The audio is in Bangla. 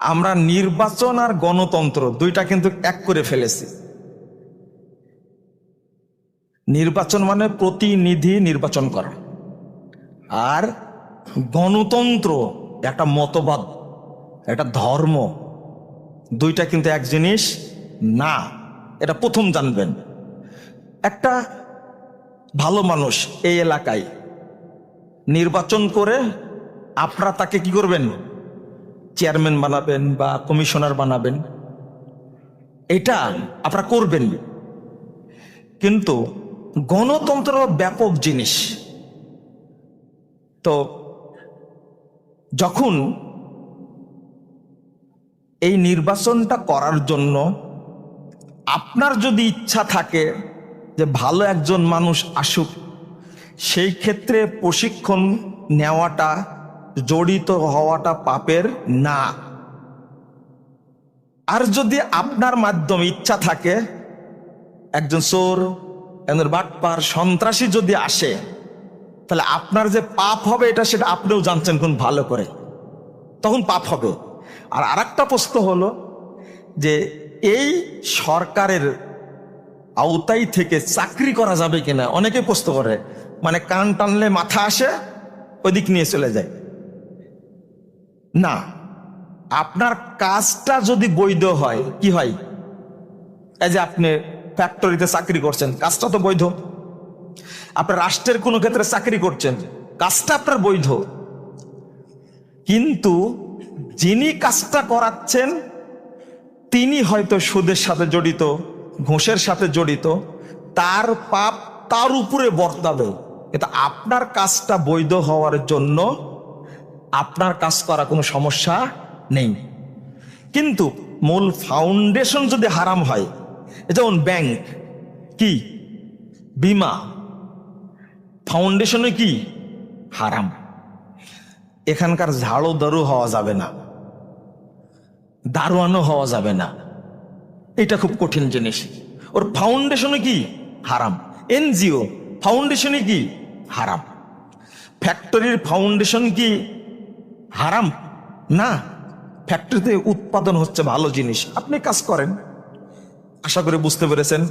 আমরা নির্বাচন আর গণতন্ত্র দুইটা কিন্তু এক করে ফেলেছি। নির্বাচন মানে প্রতিনিধি নির্বাচন করা। আর গণতন্ত্র একটা মতবাদ, একটা ধর্ম, দুইটা কিন্তু এক জিনিস, না, এটা প্রথম জানবেন। একটা ভালো মানুষ এই এলাকায় নির্বাচন করে আপনারা তাকে কি করবেন? চেয়ারম্যান বানাবেন বা কমিশনার বানাবেন, এটা আপনারা করবেন। কিন্তু গণতন্ত্র ব্যাপক জিনিস। তো যখন এই নির্বাচনটা করার জন্য আপনার যদি ইচ্ছা থাকে যে ভালো একজন মানুষ আসুক, সেই ক্ষেত্রে প্রশিক্ষণ নেওয়াটা জড়িত হওয়াটা পাপের না। আর যদি আপনার মাধ্যমে ইচ্ছা থাকে, একজন চোর, একজন বাটপার, সন্ত্রাসী যদি আসে, তাহলে আপনার যে পাপ হবে এটা সেটা আপনিও জানছেন কোন ভালো করে। তখন পাপ হবে। আর আরেকটা প্রশ্ন হলো যে, এই সরকারের আওতায় থেকে চাকরি করা যাবে কিনা? অনেকে প্রশ্ন করে মানে কান টানলে মাথা আসে ওদিক নিয়ে চলে যায়। না, আপনার কাজটা যদি বৈধ হয়, কি হয়? এই যে আপনি ফ্যাক্টরিতে চাকরি করছেন, কাজটা তো বৈধ। আপনার রাষ্ট্রের কোনো ক্ষেত্রে চাকরি করছেন, কাজটা আপনার বৈধ। কিন্তু যিনি কাজটা করাচ্ছেন, তিনি হয়তো সুদের সাথে জড়িত, ঘোষের সাথে জড়িত, তার পাপ তার উপরে বর্তাবে। এটা আপনার কাজটা বৈধ হওয়ার জন্য আপনার কাজ করা কোনো সমস্যা নেই। কিন্তু মূল ফাউন্ডেশন যদি হারাম হয় যেমন ব্যাংক কি? বিমা ফাউন্ডেশনে কি? হারাম। এখানকার ঝাড়ু দারু হওয়া যাবে না। দারোয়ানো হওয়া যাবে না। এটা খুব কঠিন জিনিস। ওর ফাউন্ডেশনে কি? হারাম। এনজিও ফাউন্ডেশনে কি? হারাম। ফ্যাক্টরির ফাউন্ডেশন কি? হারাম? না। ফ্যাক্টরিতে উৎপাদন হচ্ছে ভালো জিনিস। আপনি কাজ করেন। আশা করে বুঝতে পেরেছেন।